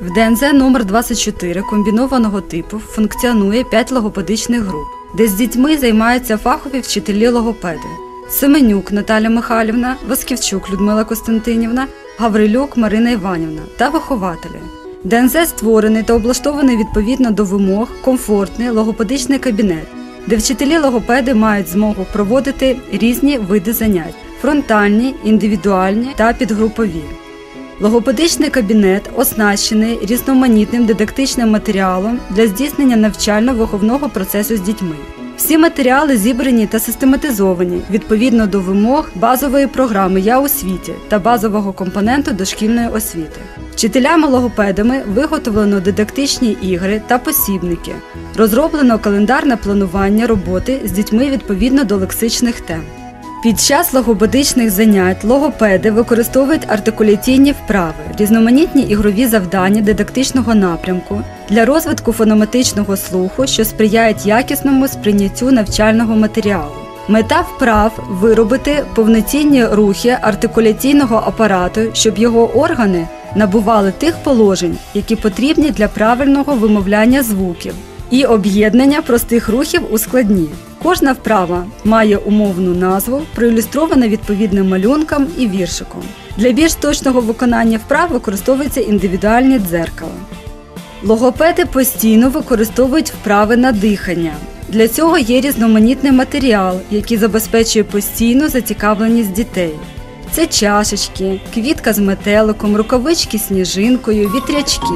В ДНЗ номер 24 комбінованого типу функціонує 5 логопедичних груп, де з дітьми займаються фахові вчителі логопеди. Семенюк Наталя Михайлівна, Восківчук Людмила Костянтинівна, Гаврилюк Марина Іванівна та вихователі. ДНЗ створений та облаштований відповідно до вимог комфортний логопедичний кабінет, де вчителі логопеди мають змогу проводити різні види занять фронтальні, індивідуальні та підгрупові. Логопедичний кабінет оснащений різноманітним дидактичним матеріалом для здійснення навчально-виховного процесу з дітьми. Всі матеріали зібрані та систематизовані відповідно до вимог базової програми Я у світі та базового компоненту дошкільної освіти. Вчителями-логопедами виготовлено дидактичні ігри та посібники, розроблено календарне планування роботи з дітьми відповідно до лексичних тем. Під час логопедичних занять логопеди використовують артикуляційні вправи, різноманітні ігрові завдання дидактичного напрямку для розвитку фономатичного слуху, що сприяють якісному сприйняттю навчального матеріалу. Мета вправ виробити повноцінні рухи артикуляційного апарату, щоб його органи набували тих положень, які потрібні для правильного вимовляння звуків, і об'єднання простих рухів у складні. Кожна вправа має умовну назву, проілюстрована відповідним малюнком і віршиком. Для більш точного виконання вправ використовуються індивідуальні дзеркала. Логопеди постійно використовують вправи на дихання. Для цього є різноманітний матеріал, який забезпечує постійну зацікавленість дітей. Це чашечки, квітка з метеликом, рукавички з сніжинкою, вітрячки.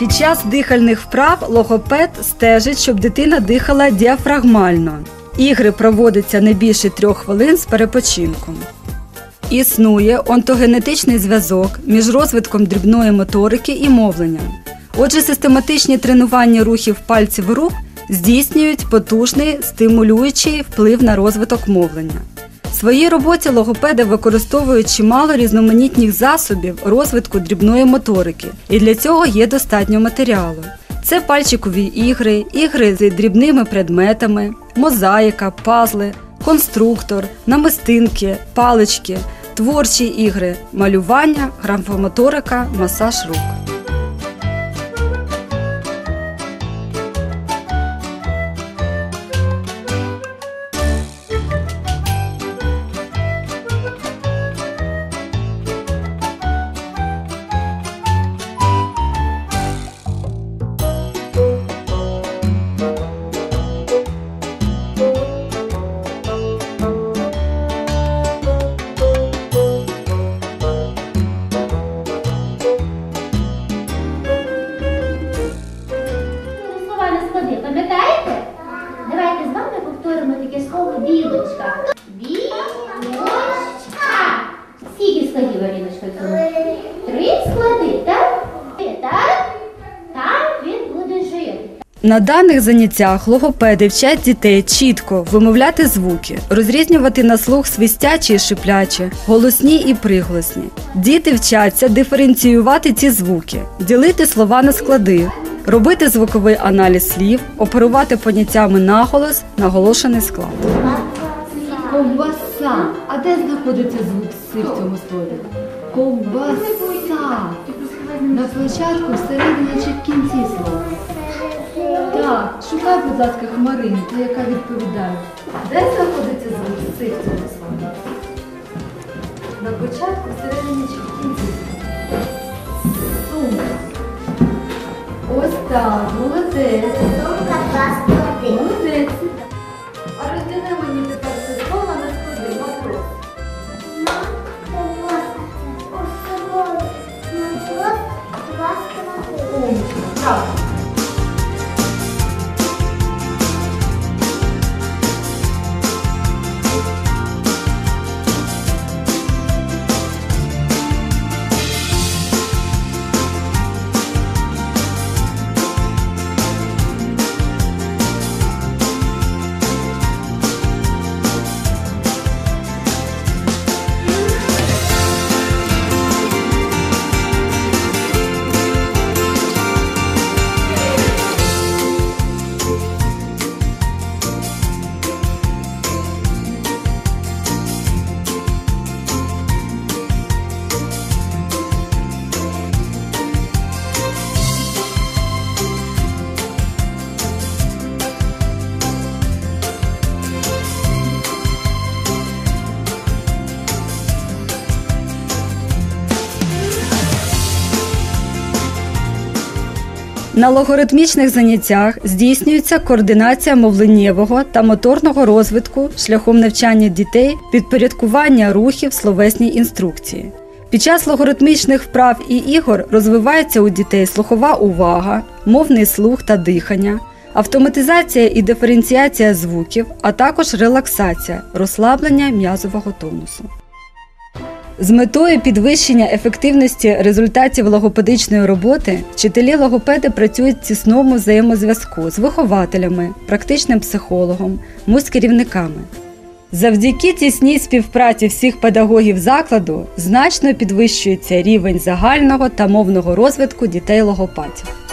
Під час дихальних вправ логопед стежить, щоб дитина дихала діафрагмально. Ігри проводяться не більше трьох хвилин з перепочинком. Існує онтогенетичний зв'язок між розвитком дрібної моторики і мовленням. Отже, систематичні тренування рухів пальців рук здійснюють потужний стимулюючий вплив на розвиток мовлення. В своїй роботі логопеди використовують чимало різноманітних засобів розвитку дрібної моторики, і для цього є достатньо матеріалу. Це пальчикові ігри, ігри з дрібними предметами, мозаїка, пазли, конструктор, намистинки, палички, творчі ігри, малювання, графомоторика, масаж рук. Слова пам'ятаєте? Давайте з вами повторимо таке слово білочка. Білочка. Скільки складів, Аріночка, в цьому? Три склади, так? Так? Там він буде жити. На даних заняттях логопеди вчать дітей чітко вимовляти звуки, розрізнювати на слух свистячі і шиплячі, голосні і приголосні. Діти вчаться диференціювати ці звуки, ділити слова на склади, робити звуковий аналіз слів, оперувати поняттями наголос, наголошений склад. Ковбаса. А де знаходиться звук «си» в цьому слові? Ковбаса. На початку, всередині чи в кінці слова? Так, шукай, будь ласка, Хмарину, та яка відповідає. Де знаходиться звук «си» в цьому слові? На початку, всередині чи в кінці слова? Ось так, молодець. Молодець. А На логоритмічних заняттях здійснюється координація мовленнєвого та моторного розвитку шляхом навчання дітей підпорядкування рухів словесній інструкції. Під час логоритмічних вправ і ігор розвивається у дітей слухова увага, мовний слух та дихання, автоматизація і диференціація звуків, а також релаксація, розслаблення м'язового тонусу. З метою підвищення ефективності результатів логопедичної роботи вчителі логопеди працюють в тісному взаємозв'язку з вихователями, практичним психологом, муз-керівниками. Завдяки тісній співпраці всіх педагогів закладу значно підвищується рівень загального та мовного розвитку дітей логопатів.